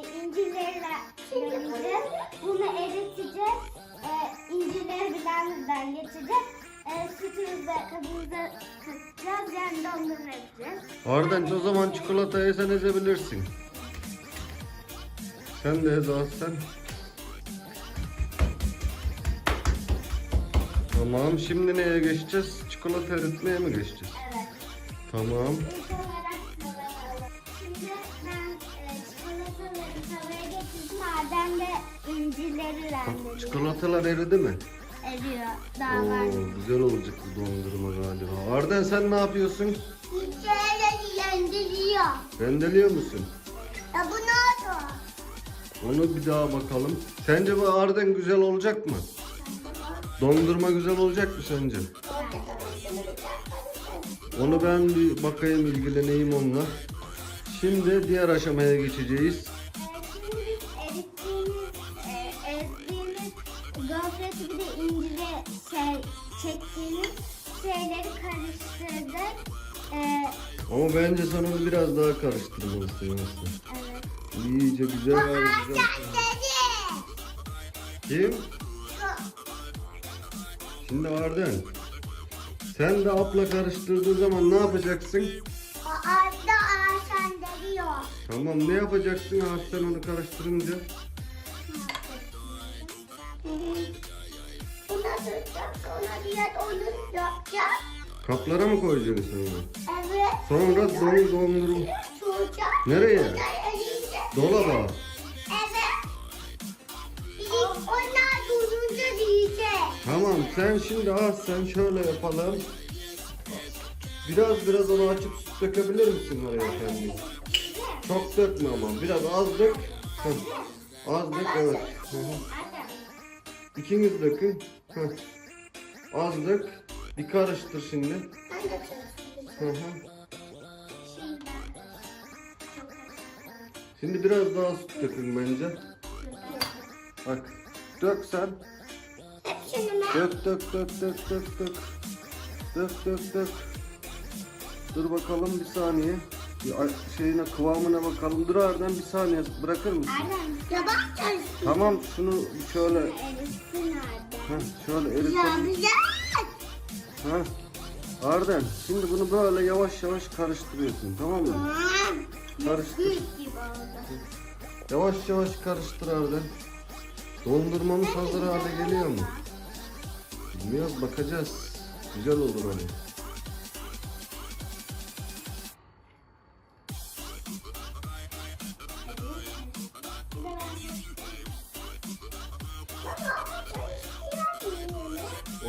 incirlerle deneyeceğiz. Bunu eriteceğiz. E, incirleri blenderdan geçeceğiz. E, sütümüzü kabımıza katacağız. Yani dondurma yapacağız. Arden o zaman çikolatayı sen ezebilirsin. Sen de ez sen. Tamam şimdi neye geçeceğiz? Çikolata eritmeye mi geçeceğiz? Evet. Tamam. İlk olarak incirleri rendeliyor. Çikolatalar eridi mi? Eriyor. Daha var. Oo, güzel olacak bu dondurma galiba. Arden sen ne yapıyorsun? İncirleri rendeliyor. Rendeliyor musun? Ya bu ne oldu? Onu bir daha bakalım. Sence bu Arden güzel olacak mı? Dondurma güzel olacak mı sence? Onu ben bir bakayım ilgileneyim onunla. Şimdi diğer aşamaya geçeceğiz. De incire şey, çektiğimiz şeyleri karıştırdık. Ee, Ama bence sen onu biraz daha karıştırmalısın aslında. evet. İyice güzel güzel. Kim? Şimdi Arden. Sen de apla karıştırdığı zaman ne yapacaksın? O arda ağaçan deliyor. Tamam ne yapacaksın sen onu karıştırınca? Buna tutacağız, sonra diğer onu yapacağız. Kaplara mı koyacaksın sen onu? Evet. Sonra don dondurum. Nereye? Dolaba. Evet. Onlar durunca diyecek. Tamam sen şimdi al sen şöyle yapalım. Biraz biraz onu açıp süt dökebilir misin oraya kendin? Çok dökme ama biraz az dök. Heh. Az dök evet. Hı hı. İkiniz dökün. Heh. Az dök. Bir karıştır şimdi. Hı hı. Şimdi biraz daha süt dökün bence. Bak. Dök sen. Ben Dök dök dök dök dök dök. Dök dök dök. Dur bakalım bir saniye. Şeyine kıvamına bakalım. Dur Arden bir saniye bırakır mısın? Erdem, yaban çalışsın. Tamam şunu şöyle Erisin Erdem. heh, şöyle güzel. Ha. Arden şimdi bunu böyle yavaş yavaş karıştırıyorsun tamam mı? Karıştır. Yavaş yavaş karıştır Arden. Dondurmamız hazır hale geliyor mu? Bilmiyoruz bakacağız. Güzel olur hani.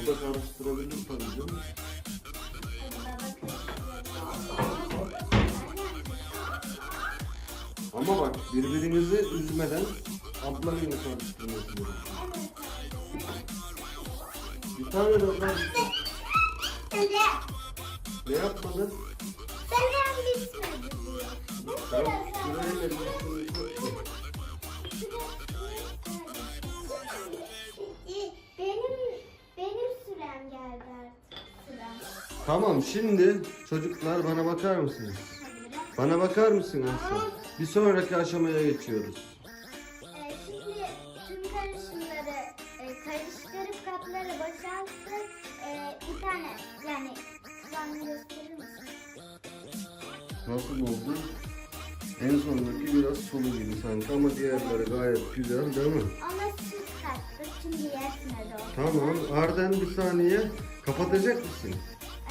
O da karıştırabilir tabii mi? Ama bak birbirinizi üzmeden ablanın karıştırması gerekiyor. Bir tane de karıştır. Şimdi Ne yapmadın? ben bitmedi diyor. Tamam şimdi çocuklar bana bakar mısınız? Bana bakar mısın Aslan? Bir sonraki aşamaya geçiyoruz. Ee, şimdi tüm karışımları e, karıştırıp kapları boşalttık. Ee, bir tane yani kıvamını gösterir misin? Nasıl oldu? En sondaki biraz sulu gibi sanki ama diğerleri gayet güzel değil mi? Ona süt kattık şimdi o. Tamam Arden bir saniye kapatacak mısın?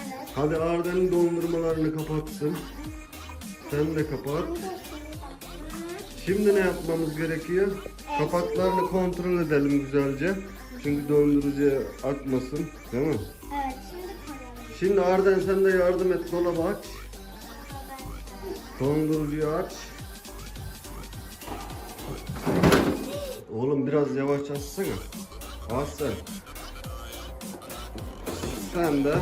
Evet. Hadi Arden'in dondurmalarını kapatsın. Sen de kapat. Şimdi ne yapmamız gerekiyor? Kapaklarını kontrol edelim güzelce. Çünkü dondurucuya atmasın. Değil mi? Evet şimdi Arden sen de yardım et. Dolabı aç. Dondurucuyu aç. Oğlum biraz yavaş açsana. Aç sen. Sen de.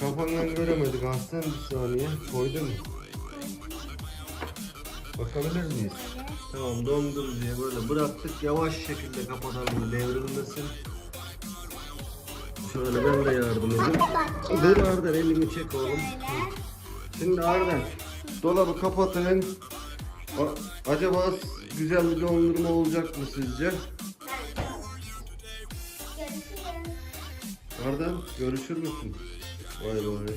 Kafandan göremedik Aslan bir saniye. Koydun mu? Bakabilir miyiz? Tamam dondurucuya böyle bıraktık. Yavaş şekilde kapatalım devrilmesin. Şöyle ben de yardım edeyim. Dur Arden elini çek oğlum. Şimdi Arden dolabı kapatın. Acaba güzel bir dondurma olacak mı sizce? Arden görüşür müsün? Vay vay.